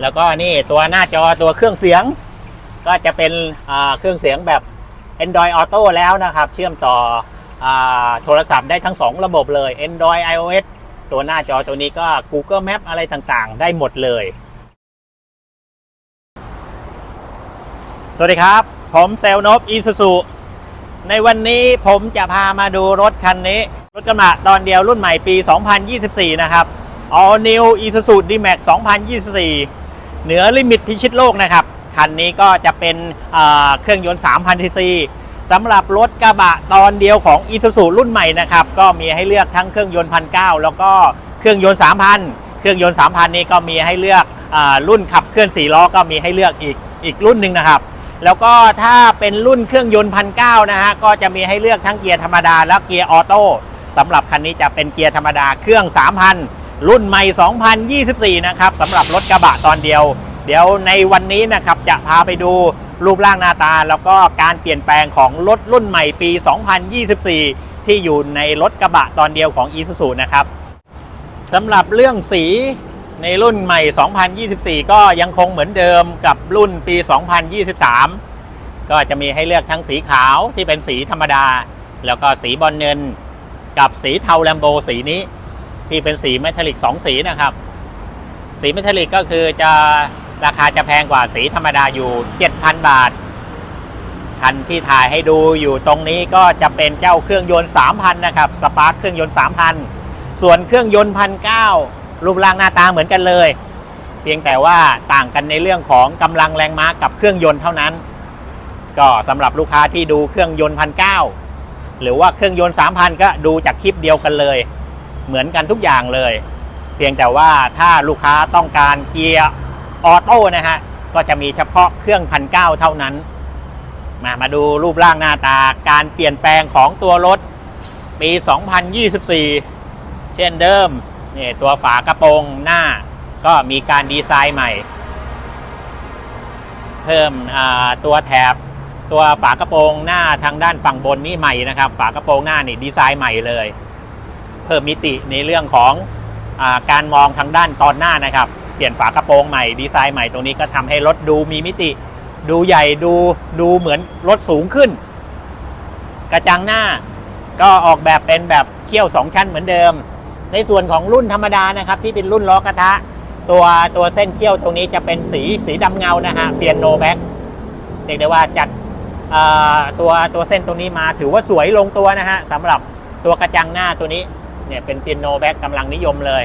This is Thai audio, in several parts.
แล้วก็นี่ตัวหน้าจอตัวเครื่องเสียง ก็จะเป็นเครื่องเสียงแบบ Android Auto แล้วนะครับ เชื่อมต่ออโทรศัพท์ได้ทั้ง 2 ระบบเลย Android iOS ตัวหน้าจอตัวนี้ก็ Google Map อะไรต่างๆ ได้หมดเลย สวัสดีครับ ผมเซลนบอีซูซูในวันนี้ผมจะพามาดูรถคันนี้ รถกระบะตอนเดียวรุ่นใหม่ปี 2024 นะครับ All New Isuzu D-Max 2024 เหนือลิมิตพิชิตโลกนะครับ คันนี้ก็จะเป็นเครื่องยนต์ 3,000 cc สำหรับรถกระบะตอนเดียวของ Isuzu รุ่นใหม่นะครับ ก็มีให้เลือกทั้งเครื่องยนต์1,900แล้วก็เครื่องยนต์ 3,000 เครื่องยนต์ 3,000 นี้ก็มีให้เลือกอรุ่นขับเคลื่อน4ล้อก็มีให้เลือกอีกอีกรุ่นหนึ่งนะครับแล้วก็ถ้าเป็นรุ่นเครื่องยนต์พันเนะฮะก็จะมีให้เลือกทั้งเกียร์ธรรมดาและเกียร์ออโต้สำหรับคันนี้จะเป็นเกียร์ธรรมดาเครื่อง 3,000 รุ่นใหม่ 2024 นะครับสำหรับรถกระบะตอนเดียว เดี๋ยวในวันนี้นะครับจะพาไปดูรูปร่างหน้าตา แล้วก็การเปลี่ยนแปลงของรถรุ่นใหม่ปี 2024 ที่อยู่ในรถกระบะตอนเดียวของ Isuzu นะครับสำหรับเรื่องสีในรุ่นใหม่ 2024 ก็ยังคงเหมือนเดิมกับรุ่นปี 2023 ก็จะมีให้เลือกทั้งสีขาวที่เป็นสีธรรมดา แล้วก็สีบอลเงิน กับสีเทาแลมโบสีนี้ ที่เป็นสีเมทัลลิก2 สีนะครับ สีเมทัลลิกก็คือจะราคาจะแพงกว่าสีธรรมดาอยู่ 7,000 บาท คันที่ถ่ายให้ดูอยู่ตรงนี้ก็จะเป็นเจ้าเครื่องยนต์ 3,000 นะครับสปาร์คเครื่องยนต์ 3,000 ส่วนเครื่องยนต์พันเรูปร่างหน้าตาเหมือนกันเลย เพียงแต่ว่าต่างกันในเรื่องของกำลังแรงม้ากับเครื่องยนต์เท่านั้น ก็สำหรับลูกค้าที่ดูเครื่องยนต์พันเหรือว่าเครื่องยนต์ 3,000 ก็ดูจากคลิปเดียวกันเลย เหมือนกันทุกอย่างเลย เพียงแต่ว่าถ้าลูกค้าต้องการเกียร์ออโต้นะฮะ ก็จะมีเฉพาะเครื่องพันเก้าเท่านั้น มามาดูรูปร่างหน้าตาการเปลี่ยนแปลงของตัวรถปี 2024 เช่นเดิมนี่ตัวฝากระโปรงหน้าก็มีการดีไซน์ใหม่ เพิ่มตัวแถบตัวฝากระโปรงหน้าทางด้านฝั่งบนนี่ใหม่นะครับ ฝากระโปรงหน้านี่ดีไซน์ใหม่เลย พิ่มมิติในเรื่องของอาการมองทางด้านตอนหน้านะครับ เปลี่ยนฝากระโปรงใหม่ดีไซน์ใหม่ตรงนี้ก็ทำให้รถดูมีมิติ ดูใหญ่ดูดูเหมือนรถสูงขึ้น กระจังหน้าก็ออกแบบเป็นแบบเขี้ยวสองชั้นเหมือนเดิม ในส่วนของรุ่นธรรมดานะครับ ที่เป็นรุ่นล้อกระทะ ตัวตัวเส้นเขี้ยวตรงนี้จะเป็นสีสีดำเงานะฮะเปลี่ยนโนแบ็กเรียกได้ว่าจัดตัวตัวเส้นตรงนี้มาถือว่าสวยลงตัวนะฮะสำหรับตัวกระจังหน้าตัวนี้ เนี่ยเป็นเปียโนแบ็กกำลังนิยมเลย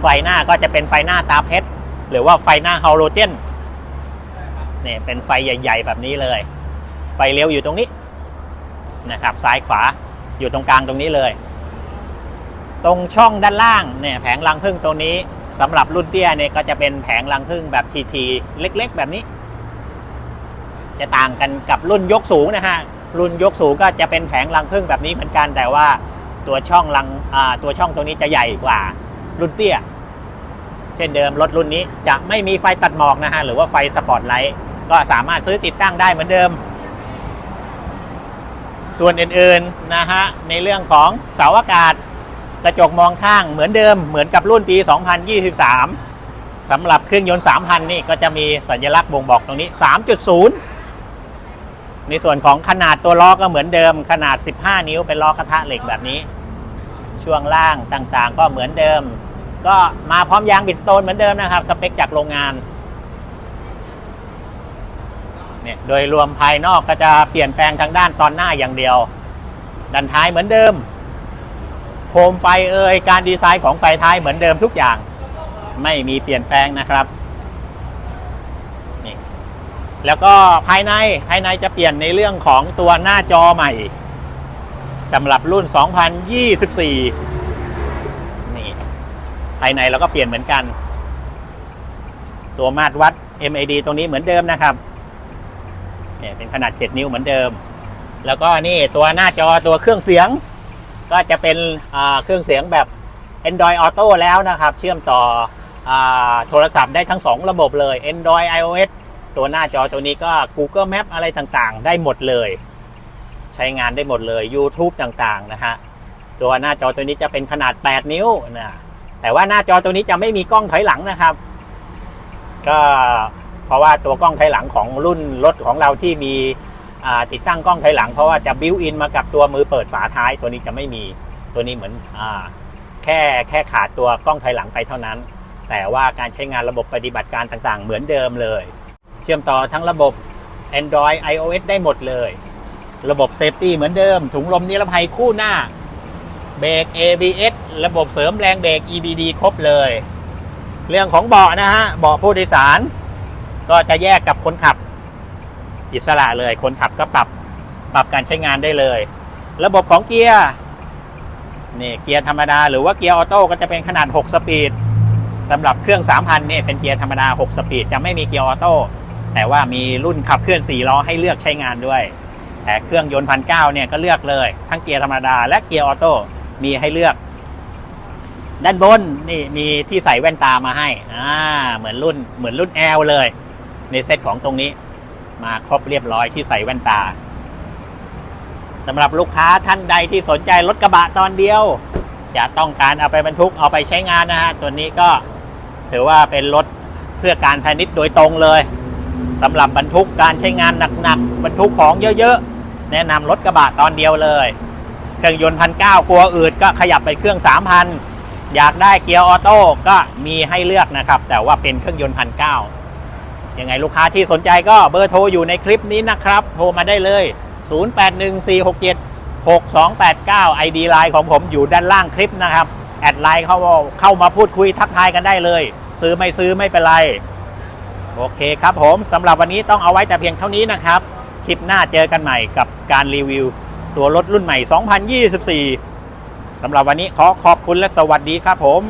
ไฟหน้าก็จะเป็นไฟหน้าตาเพชรหรือว่าไฟหน้าฮาโลเจนเนี่ยเป็นไฟใหญ่ ๆ แบบนี้เลย ไฟเลี้ยวอยู่ตรงนี้นะครับ ซ้ายขวาอยู่ตรงกลางตรงนี้เลย ตรงช่องด้านล่างเนี่ยแผงรังพึ่งตรงนี้สำหรับรุ่นเตี้ยเนี่ยก็จะเป็นแผงรังพึ่งแบบทีทีเล็ก ๆ แบบนี้ จะต่างกันกับรุ่นยกสูงนะฮะรุ่นยกสูงก็จะเป็นแผงรังพึ่งแบบนี้เหมือนกันแต่ว่า ตัวช่องรังตัวช่องตรงนี้จะใหญ่กว่ารุ่นเตี้ย เช่นเดิมรถรุ่นนี้จะไม่มีไฟตัดหมอกนะฮะหรือว่าไฟสปอตไลท์ก็สามารถซื้อติดตั้งได้เหมือนเดิม ส่วนอื่นๆนะฮะในเรื่องของเสาอากาศกระจกมองข้างเหมือนเดิมเหมือนกับรุ่นปี 2023สำหรับเครื่องยนต์ 3,000 นี่ก็จะมีสัญลักษณ์บ่งบอกตรงนี้ 3.0 ในส่วนของขนาดตัวล้อก็เหมือนเดิมขนาด 15 นิ้วเป็นล้อกระทะเหล็กแบบนี้ ช่วงล่างต่างๆ ก็เหมือนเดิม ก็มาพร้อมยางบิดโตนเหมือนเดิมนะครับ สเปคจากโรงงานเนี่ยโดยรวมภายนอกก็จะเปลี่ยนแปลงทางด้านตอนหน้าอย่างเดียว ด้านท้ายเหมือนเดิม โคมไฟเอ่ยการดีไซน์ของไฟท้ายเหมือนเดิมทุกอย่าง ไม่มีเปลี่ยนแปลงนะครับนี่แล้วก็ภายในภายในจะเปลี่ยนในเรื่องของตัวหน้าจอใหม่ สำหรับรุ่น 2024 นี่ภายในเราก็เปลี่ยนเหมือนกัน ตัวมาตรวัด MAD ตรงนี้เหมือนเดิมนะครับเนี่ยเป็นขนาด 7 นิ้วเหมือนเดิม แล้วก็นี่ตัวหน้าจอตัวเครื่องเสียง ก็จะเป็นเครื่องเสียงแบบ Android Auto แล้วนะครับ เชื่อมต่ออโทรศัพท์ได้ทั้ง 2 ระบบเลย Android iOS ตัวหน้าจอตัวนี้ก็ Google Map อะไรต่างๆ ได้หมดเลย ใช้งานได้หมดเลย YouTube ต่างๆนะฮะตัวหน้าจอตัวนี้จะเป็นขนาด 8 นิ้วนะแต่ว่าหน้าจอตัวนี้จะไม่มีกล้องถอยหลังนะครับ ก็เพราะว่าตัวกล้องถอยหลังของรุ่นรถของเราที่มีติดตั้งกล้องถอยหลัง เพราะว่าจะบิวอินมากับตัวมือเปิดฝาท้ายตัวนี้จะไม่มีตัวนี้เหมือนอแค่แค่ขาดตัวกล้องถอยหลังไปเท่านั้น แต่ว่าการใช้งานระบบปฏิบัติการต่างๆ เหมือนเดิมเลย เชื่อมต่อทั้งระบบ Android iOS ได้หมดเลย ระบบเซฟตี้เหมือนเดิม ถุงลมนิรภัยคู่หน้า เบรก ABS ระบบเสริมแรงเบรก EBD ครบเลย เรื่องของเบาะนะฮะ เบาะผู้โดยสาร ก็จะแยกกับคนขับ อิสระเลย คนขับก็ปรับปรับการใช้งานได้เลย ระบบของเกียร์นี่เกียร์ธรรมดาหรือว่าเกียร์ออโต้ก็จะเป็นขนาด 6 สปีดสำหรับเครื่อง 3,000เนี่ยเป็นเกียร์ธรรมดา 6 สปีด จะไม่มีเกียร์ออโต้แต่ว่ามีรุ่นขับเคลื่อน4ล้อให้เลือกใช้งานด้วย แต่เครื่องยนต์พันเก้าเนี่ยก็เลือกเลย ทั้งเกียร์ธรรมดาและเกียร์ออโต้มีให้เลือก ด้านบนนี่มีที่ใส่แว่นตามาให้อ่าเหมือนรุ่นเหมือนรุ่น L เลย ในเซตของตรงนี้ มาครบเรียบร้อยที่ใส่แว่นตาสำหรับลูกค้าท่านใดที่สนใจรถกระบะตอนเดียว จะต้องการเอาไปบรรทุกเอาไปใช้งานนะฮะตัวนี้ก็ถือว่าเป็นรถเพื่อการพาณิชย์โดยตรงเลยสำหรับบรรทุกการใช้งานหนักๆบรรทุกของเยอะๆ แนะนำรถกระบะตอนเดียวเลย เครื่องยนต์พันเก้ากลัวอืดก็ขยับไปเครื่องสามพันอยากได้เกียร์ออโต้ก็มีให้เลือกนะครับ แต่ว่าเป็นเครื่องยนต์พันเก้ายังไงลูกค้าที่สนใจก็เบอร์โทรอยู่ในคลิปนี้นะครับ โทรมาได้เลย 0814676289 ID ไลน์ของผมอยู่ด้านล่างคลิปนะครับ แอดไลน์เข้าเข้ามาพูดคุยทักทายกันได้เลย ซื้อไม่ซื้อไม่เป็นไร โอเคครับผมสำหรับวันนี้ต้องเอาไว้แต่เพียงเท่านี้นะครับ คลิปหน้าเจอกันใหม่กับการรีวิว ตัวรถรุ่นใหม่ 2024สำหรับวันนี้ขอขอบคุณและสวัสดีครับผม